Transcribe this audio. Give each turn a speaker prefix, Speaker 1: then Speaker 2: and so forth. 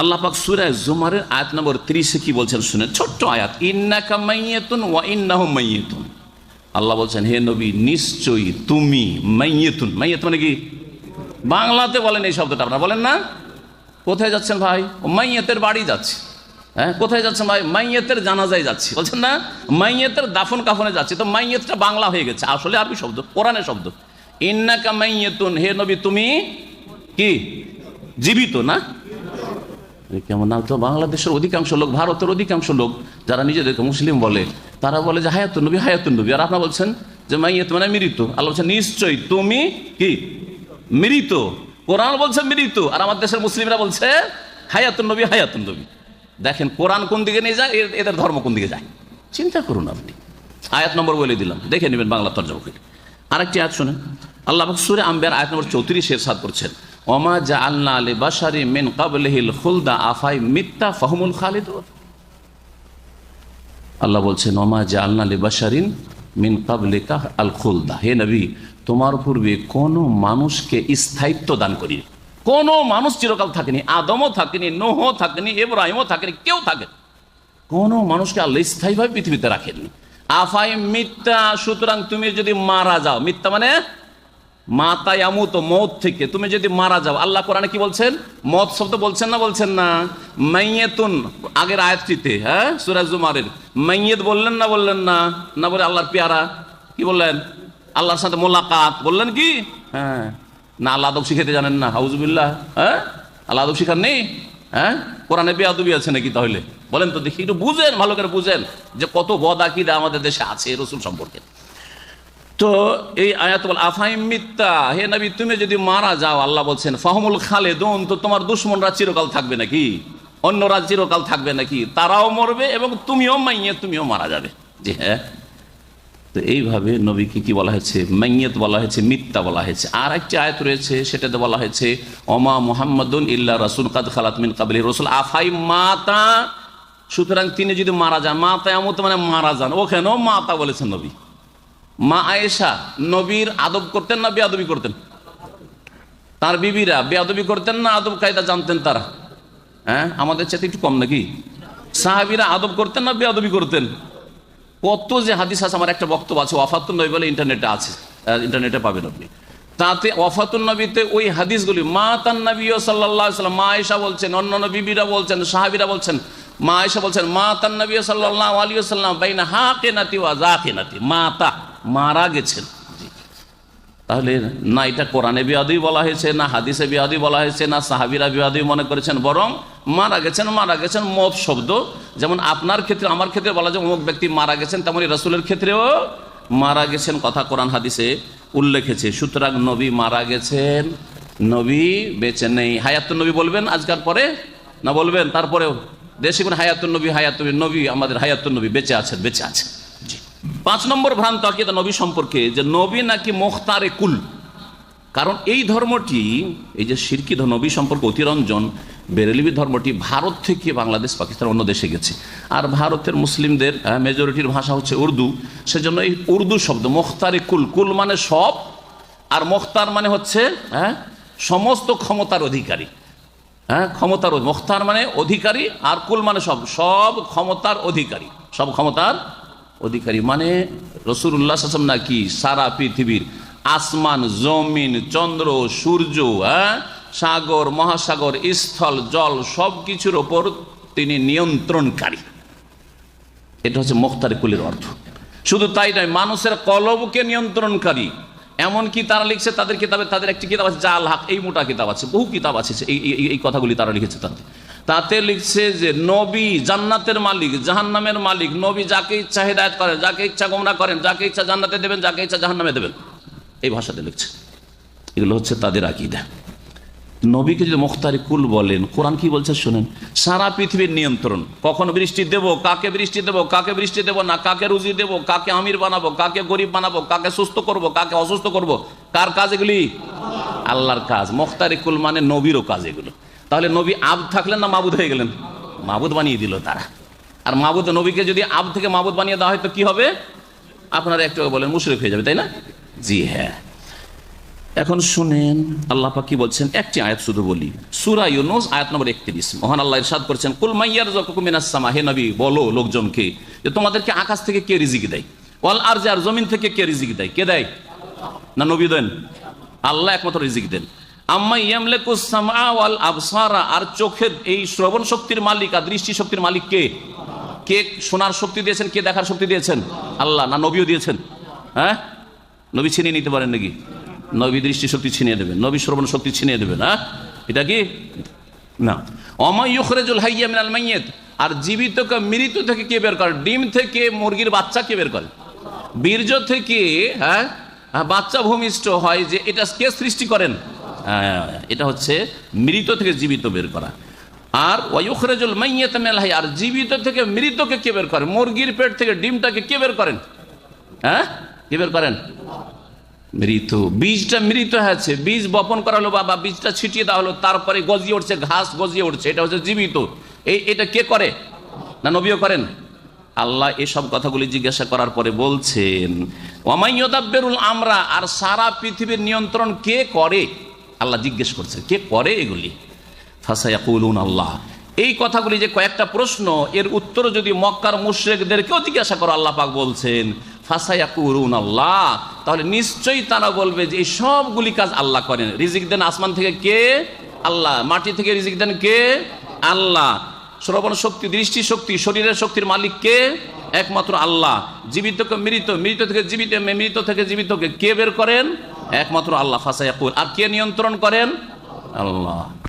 Speaker 1: আল্লাহ পাক সুরায় জুমারের আয়াত নম্বর ত্রিশে কি বলছেন শুনে ছোট্ট আয়াত, ইন্নাকা মাইয়েতুন ওয়া ইন্নাহুম মাইয়েতুন আল্লাহ বলছেন, হে নবী, নিশ্চয়ই তুমি মাইয়েতুন মাইয়েত মানে কি? বাংলাতে বলেন এই শব্দটা, আপনারা বলেন না? কোথায় যাচ্ছেন ভাই? মাইয়েতের বাড়ি যাচ্ছে। হ্যাঁ কোথায় যাচ্ছেন ভাই? মাইয়েতের জানাজায় যাচ্ছি। বলছেন না? মাইয়েতের দাফন কাফনে যাচ্ছি। তো মাইয়েতটা বাংলা হয়ে গেছে, আসলে আরবি শব্দ, কোরআনের শব্দ। ইন্নাকা মাইয়েতুন হে নবী, তুমি কি? জীবিত না? কেমন না? তো বাংলাদেশের অধিকাংশ লোক, ভারতের অধিকাংশ লোক যারা নিজেদেরকে মুসলিম বলে, তারা বলে যে হায়াতুন নবী হায়াতুন নবী। আর আপনারা বলছেন যে মাইয়েত মানে মৃত। আল্লাহ বলছেন, নিশ্চয়ই তুমি কি? মৃত। কোরআন বলছে মৃত। আর আমার দেশের মুসলিমরা বলছে, হায়াতুন নবী হায়াতুন নবী। দেখেন, কোরআন কোন দিকে নিয়ে যায় এদের ধর্ম কোন দিকে যায়? চিন্তা করুন আপনি। আয়াত নম্বর বলে দিলাম। দেখে নেবেন বাংলা তর্জমা করে। আরেকটি আয়াত শুনেন। আল্লাহ সূরা আম্বিয়ার আয়াত নম্বর চৌত্রিশের সাদ করছেন। ওমা জা আল্লাহ আলী বাসারি মিন কাবলিহিল খুলদা, আফাই মিথ্যা ফাহমুল খালিদ আল্লাহ বলছেন, ওমা জা আল্লাহ আলী বাসারিন মিন কাবলিকা আল খুলদা। হে নবী, তোমার পূর্বে কোনো মানুষকে স্থায়িত্ব দান করি কোনো মানুষ চিরকাল থাকেনি, আদমও থাকেনি নোহ থাকেনি এব্রাহিমও থাকেনি, কেউ থাকেনি। কোনো মানুষকে আল্লাহ স্থায়ীভাবে পৃথিবীতে রাখেননি। আফাই মিথ্যা সুতরাং তুমি যদি মারা যাও মিথ্যা মানে মাতা আমুত মত থেকে। তুমি যদি মারা যাও, আল্লাহ কোরআনে কি বলছেন? মত শব্দ বলছেন না বলছেন না? মাইয়েতুন, আগের আয়াতটিতে হ্যাঁ? সুরাজ জুমারের। মাইয়েত বললেন না বললেন না? না বলে আল্লাহর পেয়ারা? কি বললেন? আল্লাহর সাথে মোলাকাত। বললেন কি? হ্যাঁ। না, আল্লাহ আদব শিখাতে জানেন না। হাউজবিল্লাহ হ্যাঁ? আল্লাহ আদব শিখার নেই? হ্যাঁ? কোরআনে বেয়াদবি আছে নাকি তাহলে? বলেন তো দেখি, একটু বুঝেন, ভালো করে বুঝেন যে কত বদ আকিদা আমাদের দেশে আছে রসুল সম্পর্কে। তো এই আয়াত বল আফাইম মিথ্যা? হে নবী, তুমি যদি মারা যাও, আল্লাহ বলছেন, ফাহমুল খালেদুন, তো তোমার দুশ্মনরা চিরকাল থাকবে নাকি? অন্যরা চিরকাল থাকবে নাকি? তারাও মরবে এবং তুমিও মাইয়ে, তুমিও মারা যাবে। জি হ্যাঁ। তো এইভাবে নবীকে কি বলা হয়েছে? মাইয়েত বলা হয়েছে, মিথ্যা বলা হয়েছে। আর একটি আয়াত রয়েছে, সেটাতে বলা হয়েছে অমা মোহাম্মদুন ইল্লা রাসুল কাদ খালাত মিন কাবলি রসুল। আফাই মাতা, সুতরাং তিনি যদি মারা যান মাতা এমন মানে মারা যান। ওখানেও মাতা বলেছেন নবী। মা আয়েশা নবীর আদব করতেন না বেয়াদবি করতেন? তার বিবিরা বেয়াদবি করতেন না আদব কায়দা জানতেন তারা? হ্যাঁ আমাদের চাইতে একটু কম নাকি? সাহাবিরা আদব করতেন না বেয়াদবি করতেন? কত যে হাদিস আছে, আমার একটা বক্তব্য আছে ওয়াফাতুল নবী বলে ইন্টারনেটে আছে ইন্টারনেটে পাবেন আপনি। তাতে ওয়াফাতুল নবীতে ওই হাদিসগুলি, মা তান নবী সাল্লাহ সাল্লাম, মা আয়েশা বলছেন, অন্যান্য বিবিরা বলছেন, সাহাবিরা বলছেন, মা আয়েশা বলছেন, মা তান নবী সাল্লাহ আলী সাল্লাম বাইনা হা কে নাতি ওয়া যা কে নাতি মা তা। মারা গেছেন। তাহলে না এটা কোরআনে বিয়াদি বলা হয়েছে, না হাদিসে বিয়াদি বলা হয়েছে, না সাহাবিরা বিয়াদি মনে করেছেন, বরং মারা গেছেন মারা গেছেন মত শব্দ। যেমন আপনার ক্ষেত্রে, আমার ক্ষেত্রে বলা যায় অমুক ব্যক্তি মারা গেছেন, তেমনি রসুলের ক্ষেত্রেও মারা গেছেন কথা কোরআন হাদিসে উল্লেখেছে। সুতরাং নবী মারা গেছেন, নবী বেঁচে নেই। হায়াতুন নবী বলবেন আজকাল পরে? না বলবেন? তারপরেও? দেশে কোন হায়াতুন নবী হায়াতুন নবী, আমাদের হায়াতুন নবী বেঁচে আছেন, বেঁচে আছে জি পাঁচ নম্বর ভ্রান্ত আকিদা নবী সম্পর্কে যে নবী নাকি মোখতারে কুল। কারণ এই ধর্মটি, এই যে সিরকি নবী সম্পর্কে অতিরঞ্জন, বেরেলিবি ধর্মটি ভারত থেকে বাংলাদেশ, পাকিস্তান অন্য দেশে গেছে। আর ভারতের মুসলিমদের মেজরিটির ভাষা হচ্ছে উর্দু। সেজন্য এই উর্দু শব্দ মোখতারে কুল কুল মানে সব, আর মোখতার মানে হচ্ছে হ্যাঁ সমস্ত ক্ষমতার অধিকারী। হ্যাঁ ক্ষমতার মোখতার মানে অধিকারী, আর কুল মানে সব সব ক্ষমতার অধিকারী, সব ক্ষমতার অধিকারী। মানে রসুল্লাহ আসলাম নাকি সারা পৃথিবীর আসমান, জমিন, চন্দ্র, সূর্য হ্যাঁ সাগর, মহাসাগর, স্থল, জল সব কিছুর ওপর তিনি নিয়ন্ত্রণকারী। এটা হচ্ছে মুখতারি কুলের অর্থ। শুধু তাই নয়, মানুষের কলবকে নিয়ন্ত্রণকারী। এমনকি তারা লিখছে তাদের কিতাবে, তাদের একটি কিতাব আছে, জাল হাক, এই মোটা কিতাব আছে, বহু কিতাব আছে, এই কথাগুলি তারা লিখেছে তাতে তাতে লিখছে যে নবী জান্নাতের মালিক, জাহান্নামের মালিক, নবী যাকে ইচ্ছা হেদায়ত করেন, যাকে ইচ্ছা গোমরা করেন, যাকে ইচ্ছা জান্নাতে দেবেন, যাকে ইচ্ছা জাহান্নামে দেবেন। এই ভাষাতে লিখছে। এগুলো হচ্ছে তাদের আকিদা। নবীকে যদি মুখতারি কুল বলেন, কোরআন কি বলছে শুনেন, সারা পৃথিবীর নিয়ন্ত্রণ, কখন বৃষ্টি দেব, কাকে বৃষ্টি দেব, কাকে বৃষ্টি দেব না, কাকে রুজি দেব, কাকে আমির বানাবো, কাকে গরিব বানাবো, কাকে সুস্থ করব, কাকে অসুস্থ করব, কার কাজ এগুলি? আল্লাহর কাজ। মুখতারি কুল মানে নবীরও কাজ এগুলো। তাহলে নবী আব থাকলেন না মাবুদ হয়ে গেলেন? মাবুদ বানিয়ে দিল তারা। আর মাবুদ নবীকে যদি আব থেকে মাবুদ বানিয়ে দেওয়া হয় তো কি হবে? আপনারা একটু বলেন, মুশরিক হয়ে যাবে, তাই না? জি হ্যাঁ। এখন শুনেন, আল্লাহ কি বলছেন? একটি আয়াত শুধু বলি। সূরা ইউনুস, আয়াত নম্বর 31 মহান আল্লাহ ইরশাদ করেছেন, কুল মাইয়ার যাকুকুম মিনাস সামা হে নবী, বলো লোকজনকে যে তোমাদেরকে আকাশ থেকে কে রিজিক দেয়? ওয়াল আরজি, আর জমিন থেকে কে রিজিক দেয়? কে দেয়? না নবী দেন? আল্লাহ একমাত্র রিজিক দেন। আম্মা ইয়ামলিকুস সামা আবসারা, আর চোখের এই শ্রবণ শক্তির মালিক আর দৃষ্টি শক্তির মালিক কে? কে শোনার শক্তি দিয়েছেন, কে দেখার শক্তি দিয়েছেন? আল্লাহ না নবীও দিয়েছেন? হ্যাঁ? নবী ছিনিয়ে নিতে পারেন নাকি? নবী দৃষ্টি শক্তি ছিনিয়ে দেবেন, নবী শ্রবণ শক্তি ছিনিয়ে দেবেন হ্যাঁ? এটা কি? না। অমাইয়ুখরেজুল হাইয়া মিনাল মাইয়িত, আর জীবিতকে মৃত থেকে কে বের করে? ডিম থেকে মুরগির বাচ্চা কে বের করে? বীর্য থেকে হ্যাঁ? বাচ্চা ভূমিষ্ঠ হয় যে এটা কে সৃষ্টি করেন? এটা হচ্ছে মৃত থেকে জীবিত বের করা। আর ওয়ুখরেজুল মাইয়াত হাইয়া আর জীবিত থেকে মৃতকে কে বের করে মুরগির পেট থেকে ডিমটাকে কে বের করেন? হ্যাঁ? কে বের করেন? মৃত। বীজটা মৃত হয়েছে, বীজ বপন করা হলো, বাবা, বীজটা ছিটিয়ে দেওয়া হলো, তারপরে গজিয়ে উঠছে, ঘাস গজিয়ে উঠছে, এটা হচ্ছে জীবিত। এই এটা কে করে? না নবীও করেন? আল্লাহ এসব কথাগুলি জিজ্ঞাসা করার পরে বলছেন ওমাইয়দাব্বেরুল আমরা আর সারা পৃথিবীর নিয়ন্ত্রণ কে করে? আল্লাহ জিজ্ঞেস করছে, কে করে এগুলি? ফাসায়াকুলুন আল্লাহ। এই কথাগুলি যে কয়েকটা প্রশ্ন, এর উত্তর যদি মক্কার মুশ্রেকদেরকেও জিজ্ঞাসা করো, আল্লাহ পাক বলছেন, ফাসায়াকুলুন আল্লাহ। তাহলে নিশ্চয়ই তারা বলবে যে এই সবগুলি কাজ আল্লাহ করেন। রিজিক দেন আসমান থেকে কে? আল্লাহ। মাটি থেকে রিজিক দেন কে? আল্লাহ। শ্রবণ শক্তি, দৃষ্টি শক্তি, শরীরের শক্তির মালিক কে? একমাত্র আল্লাহ। জীবিতকে মৃত মৃত থেকে জীবিত, মৃত থেকে জীবিতকে কে বের করেন? একমাত্র আল্লাহ ফাসাইয়াকুল আর কে নিয়ন্ত্রণ করেন? আল্লাহ।